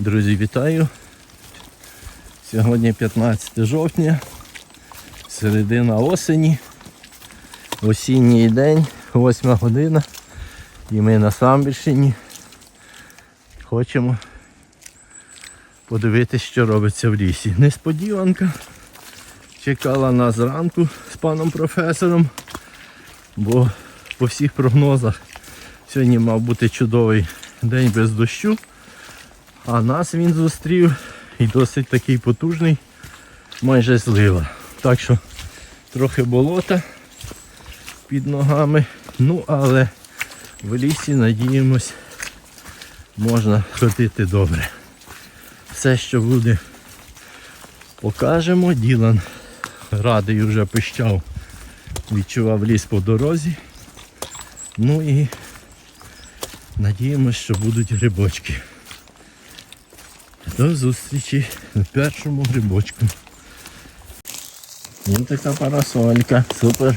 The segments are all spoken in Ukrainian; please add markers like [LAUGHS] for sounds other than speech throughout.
Друзі, вітаю. Сьогодні 15 жовтня, середина осені, осінній день, 8 година. І ми на Самбірщині хочемо подивитися, що робиться в лісі. Несподіванка. Чекала нас зранку з паном професором, бо по всіх прогнозах сьогодні мав бути чудовий день без дощу. А нас він зустрів і досить такий потужний, майже злива. Так що трохи болота під ногами. Ну але в лісі, надіємось, можна ходити добре. Все, що буде, покажемо. Ділан радий вже пищав, відчував ліс по дорозі. Ну і надіємось, що будуть грибочки. До зустрічі на першому грибочку. Ось така парасолька, супер.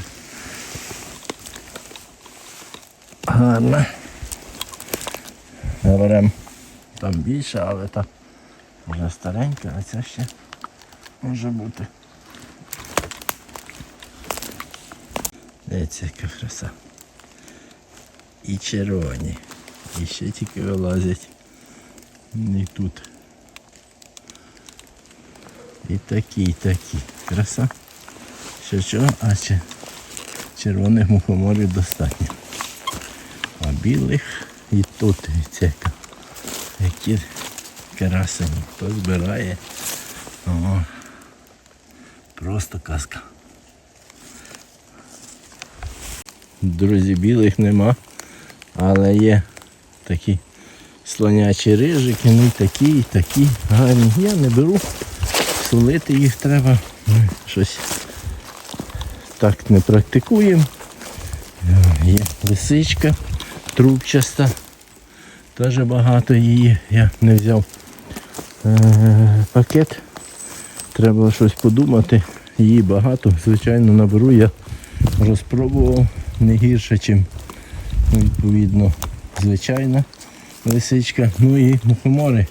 Гарна. Беремо там більше, але та вже старенька, а ця ще може бути. Дивіться, яка краса. І червоні. І ще тільки вилазять. І тут. І такі, і такі. Краса. Що чого, а ще червоних мухоморів достатньо. А білих і тут дивіться. Які красені. Хто збирає. О, просто казка. Друзі, білих нема, але є такі слонячі рижики, ну і такі, і такі гарні. Я не беру, солити їх треба. Ми щось так не практикуємо. Є лисичка трубчаста. Теж багато її. Я не взяв е- пакет. Треба щось подумати. Її багато. Звичайно, наберу я розпробував не гірше, ніж відповідно звичайна лисичка. Ну і мухомори.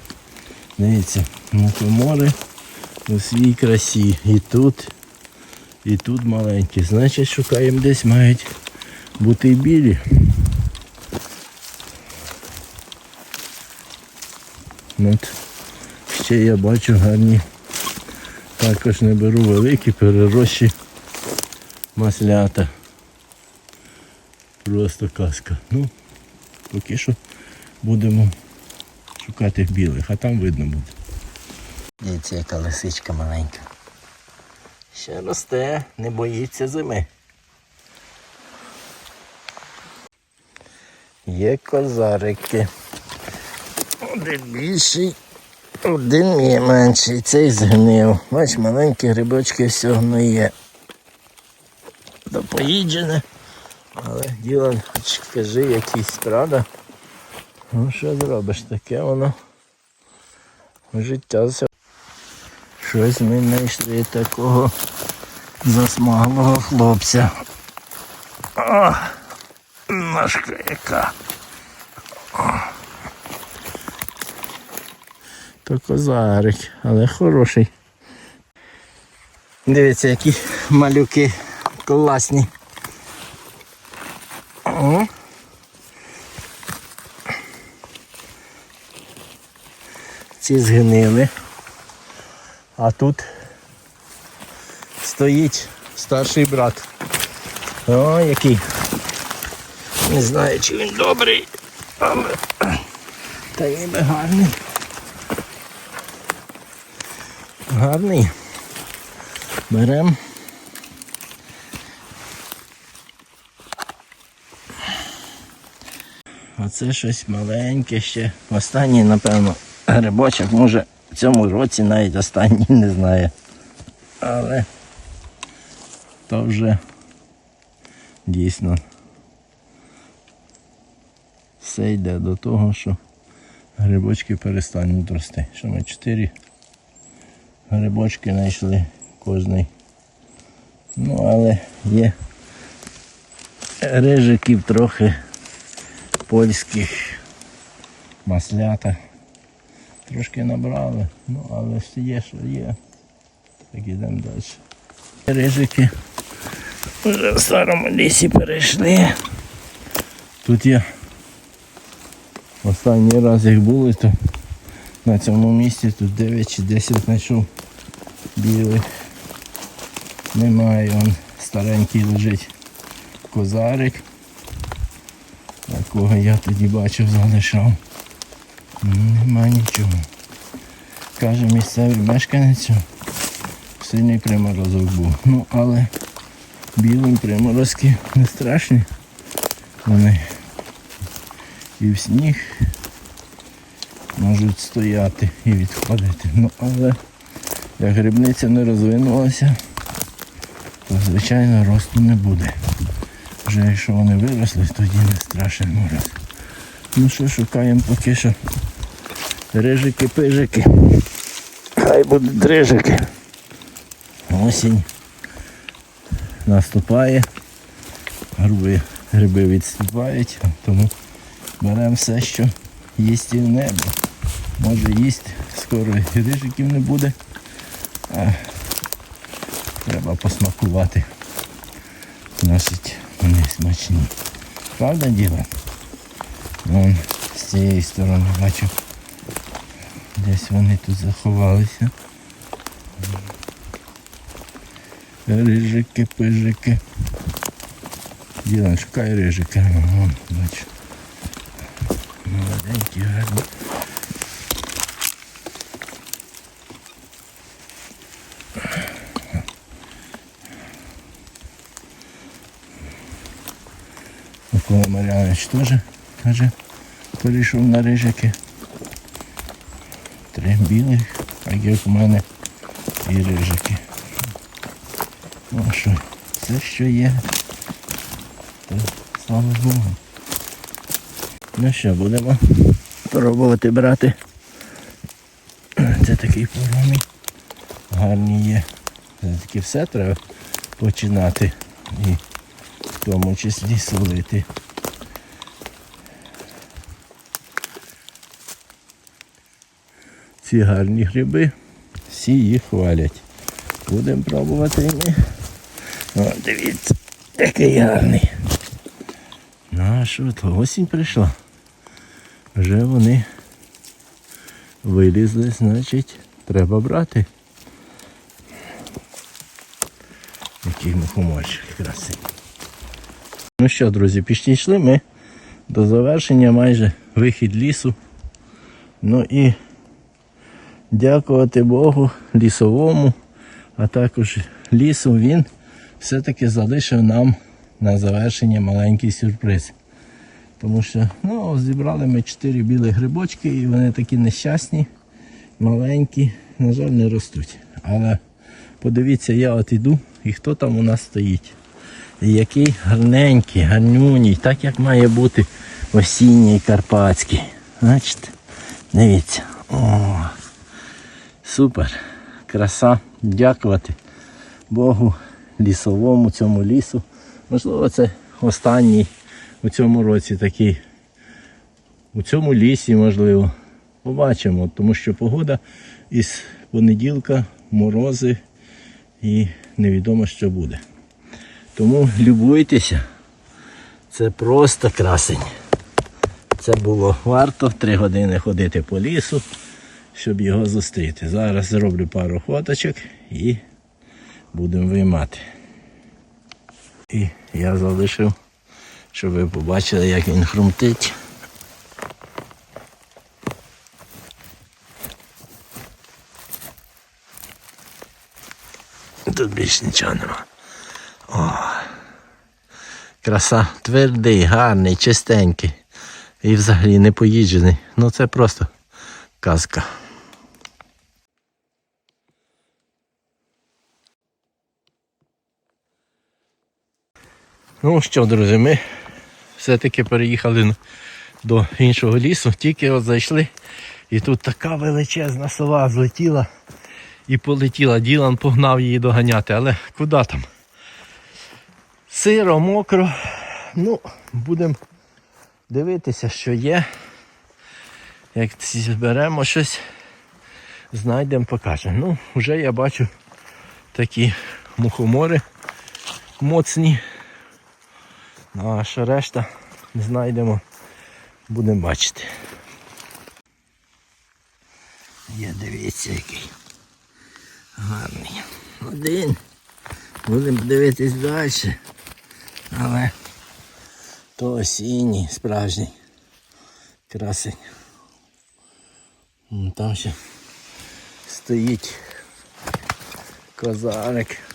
Дивіться, мухомори у своїй красі. І тут, і тут маленькі. Значить, шукаємо десь мають бути білі. От. Ще я бачу гарні. Також не беру великі, перерощі маслята. Просто казка. Ну, поки що будемо шукати білих, а там видно буде. Дивіться, яка лисичка маленька. Ще росте, не боїться зими. Є козарики. Один більший, один є менший. Цей згнив. Бач, маленькі грибочки все гниє. Допоїджене. Але діло, хоч кажи, якийсь правда. Ну що зробиш, таке воно життя все. Щось ми знайшли такого засмаглого хлопця. О, ножка яка. То козарик, але хороший. Дивіться, які малюки класні. О. Ці згнили. А тут стоїть старший брат. О, який. Не знаю, чи він добрий, але та ніби гарний. Гарний. Беремо. Оце щось маленьке ще. Останній, напевно, грибочок, може цьому році навіть останній не знаю. Але то вже дійсно все йде до того, що грибочки перестануть рости. Що ми чотири грибочки знайшли кожний. Ну, але є рижиків трохи польських маслята. Трошки набрали, ну але є, що є. Так ідемо далі. Рижики вже в старому лісі перейшли. Тут є останній раз як були, то на цьому місці тут 9 чи 10 знайшов білих. Немає, он старенький лежить козарик. Такого я тоді бачив, залишав. Нема нічого. Каже місцевий мешканець, сильний приморозок був. Ну, але білим приморозки не страшні. Вони і в сніг можуть стояти і відходити. Ну, але як грибниця не розвинулася, то звичайно росту не буде. Вже якщо вони виросли, тоді не страшен мороз. Ну що, шукаємо поки що рижики-пижики. Хай будуть рижики. Осінь наступає, гриби, гриби відступають, тому беремо все, що їсть і в небо. Може їсть, скоро і рижиків не буде. А треба посмакувати. Значить, вони смачні. Правда діло? Вон з цієї сторони бачу. Десь вони тут заховалися. Рижики, пижики. Ділан, шукай рижики. Вон, бачу. Молоденькі, гарні. Микола Мар'янович теж каже, перейшов на рижики. Білих, а як у мене і рижики. Ну що, все, що є, то слава Богу. Ну що, будемо пробувати брати. Це такий поромій. Гарні є. Це таки все треба починати. І в тому числі солити. Ці гарні гриби, всі їх хвалять. Будемо пробувати і ми. О, дивіться, який гарний. Ну а що, то осінь прийшла. Вже вони вилізли, значить, треба брати. Який мухоморчик красивий. Ну що, друзі, підійшли ми до завершення майже вихід лісу. Ну і дякувати Богу лісовому, а також лісу він все-таки залишив нам на завершення маленький сюрприз. Тому що ну, зібрали ми 4 білі грибочки і вони такі нещасні, маленькі, на жаль, не ростуть. Але подивіться, я от іду і хто там у нас стоїть. І який гарненький, гарнюній, так як має бути осінній карпатський. Бачите? Дивіться. О, супер. Краса. Дякувати Богу, лісовому цьому лісу. Можливо, це останній у цьому році такий. У цьому лісі, можливо. Побачимо, тому що погода із понеділка, морози і невідомо що буде. Тому любуйтеся. Це просто красень. Це було варто три години ходити по лісу, щоб його зустріти. Зараз зроблю пару фоточок і будемо виймати. І я залишив, щоб ви побачили, як він хрумтить. Тут більше нічого нема. О, Краса твердий, гарний, чистенький. І взагалі не поїджений. Ну це просто казка. Ну що, друзі, ми все-таки переїхали до іншого лісу, тільки от зайшли. І тут така величезна сова злетіла і полетіла. Ділан погнав її доганяти, але куди там? Сиро, мокро. Ну, будемо дивитися, що є. Як зберемо щось, Знайдемо, покажемо. Ну, вже я бачу такі мухомори моцні. Ну, а що решта знайдемо, будемо бачити. Є, дивіться який. Гарний. Один. Будемо дивитись далі. Але то осінній, справжній. Красень. Там ще стоїть козарик.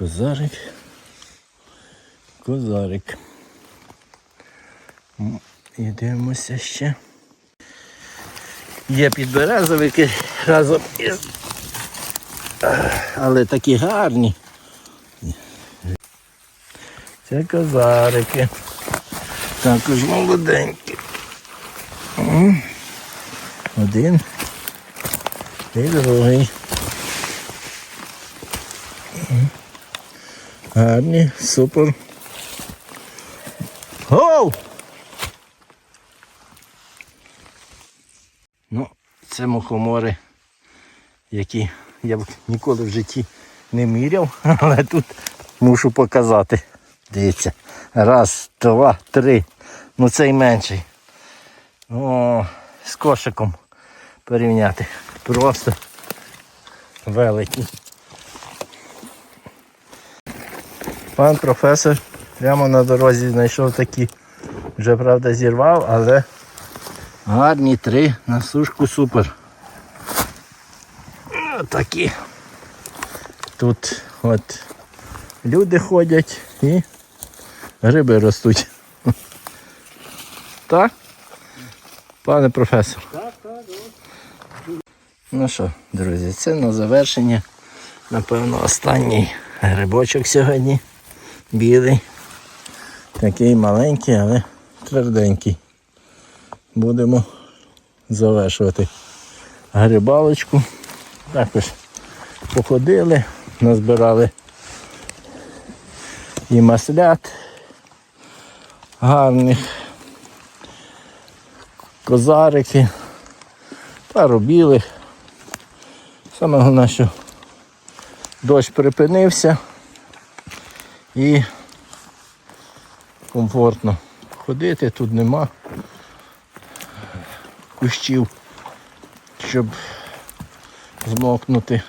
Козарик. Козарик. І дивимося ще. Є підберезовики разом із. Але такі гарні. Це козарики. Також молоденькі. Один і другий. Гарні, супер. Гоу! Ну, це мухомори, які я б ніколи в житті не міряв, [LAUGHS] але тут мушу показати. Дивіться. Раз, два, три. Ну цей менший. О, з кошиком порівняти. Просто великий. Пан професор прямо на дорозі знайшов такі, вже правда зірвав, але гарні три на сушку супер. Такі. Тут от люди ходять і гриби ростуть. Так? Пане професор. Ну що, друзі, це на завершення. Напевно, останній грибочок сьогодні. Білий. Такий маленький, але тверденький. Будемо завершувати грибалочку. Також походили, назбирали і маслят гарних, козарики, пару білих. Саме головне, що дощ припинився і комфортно ходити, тут нема кущів, щоб змокнути.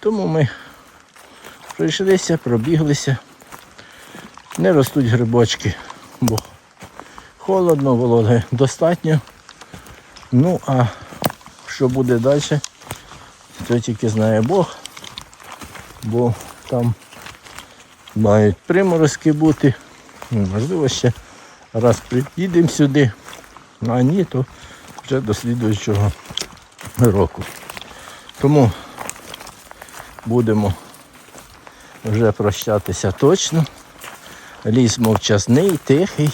Тому ми пройшлися, пробіглися. Не ростуть грибочки, бо холодно, вологи достатньо. Ну а що буде далі, то тільки знає Бог, бо там мають приморозки бути. Ну, Можливо, ще раз приїдемо сюди, а ні, то вже до слідуючого року. Тому будемо вже прощатися точно. Ліс мовчазний, тихий.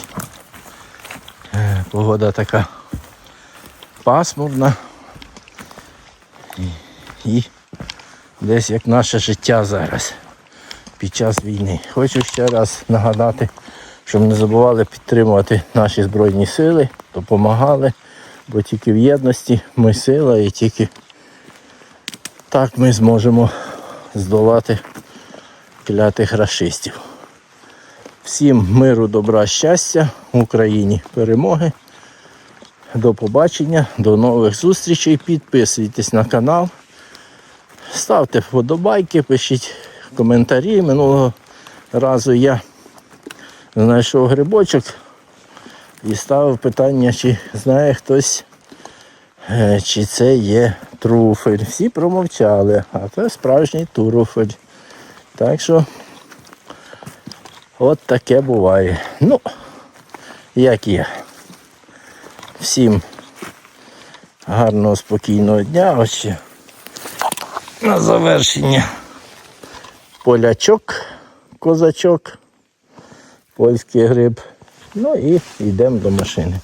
Е, Погода така пасмурна. І десь як наше життя зараз під час війни. Хочу ще раз нагадати, щоб не забували підтримувати наші Збройні сили, допомагали, бо тільки в єдності ми сила і тільки так ми зможемо здолати клятих рашистів. Всім миру, добра, щастя, Україні перемоги. До побачення, до нових зустрічей. Підписуйтесь на канал, ставте вподобайки, пишіть коментарі. Минулого разу я знайшов грибочок і ставив питання, чи знає хтось, е, чи це є труфель. Всі промовчали, а це справжній труфель. Так що от таке буває. Ну, як є. Всім гарного спокійного дня. Ось на завершення полячок, козачок, польський гриб. Ну і йдемо до машини.